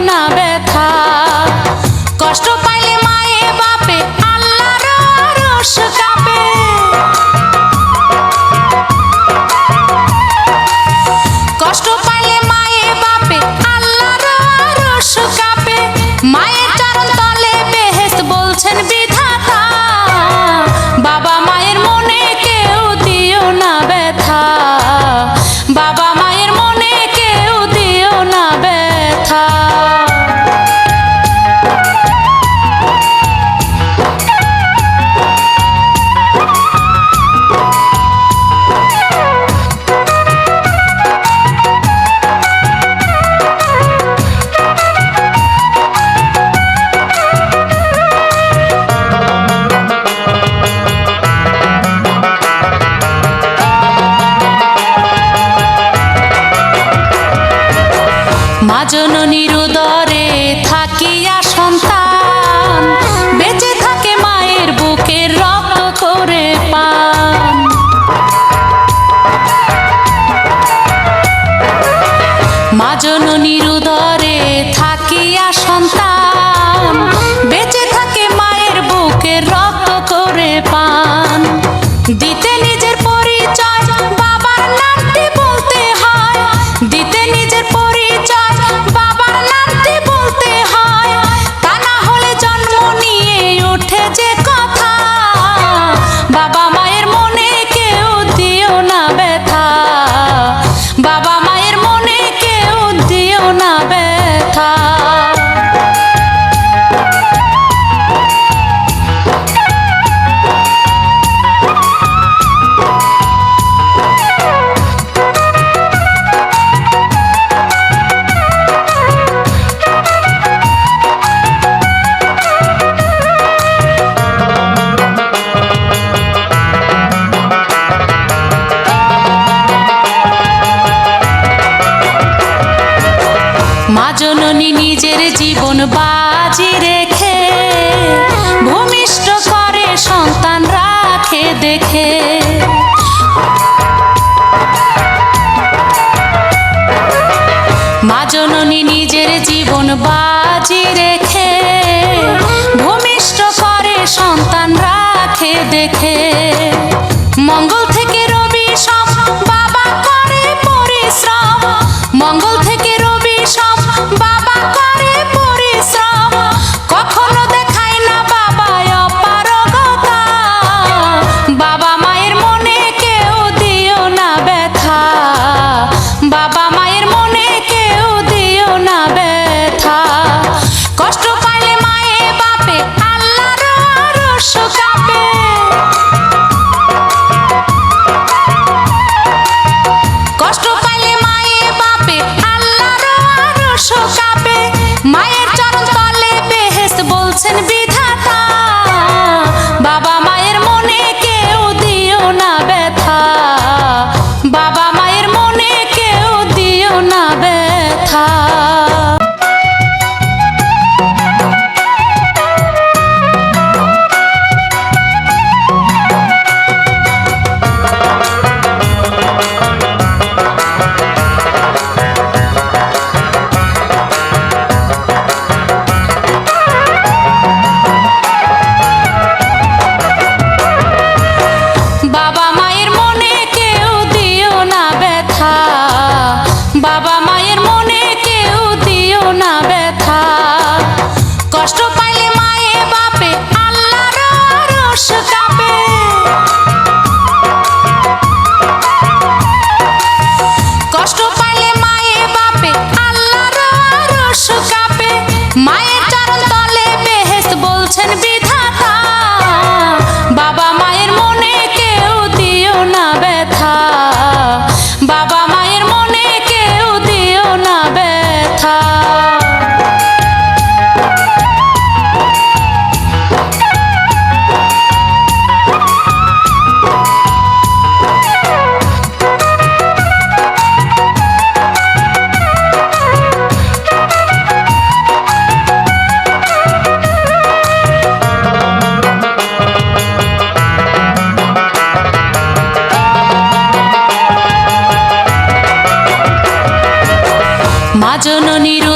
না ব্যথা। কষ্ট জননীর উদরে থাকিয়া সন্তান। বেঁচে থাকে মায়ের বুকের রক্ত করে পান। মা জননীর উদরে থাকিয়া সন্তান। বেঁচে থাকে মায়ের বুকের রক্ত করে পান। দিতে জননী নিজের জীবন বাজি রেখে, ভূমিষ্ঠ করে সন্তান রাখে দেখে। মা জননী নিজের জীবন বাজি রেখে, ভূমিষ্ঠ করে সন্তান রাখে দেখে। কষ্ট no need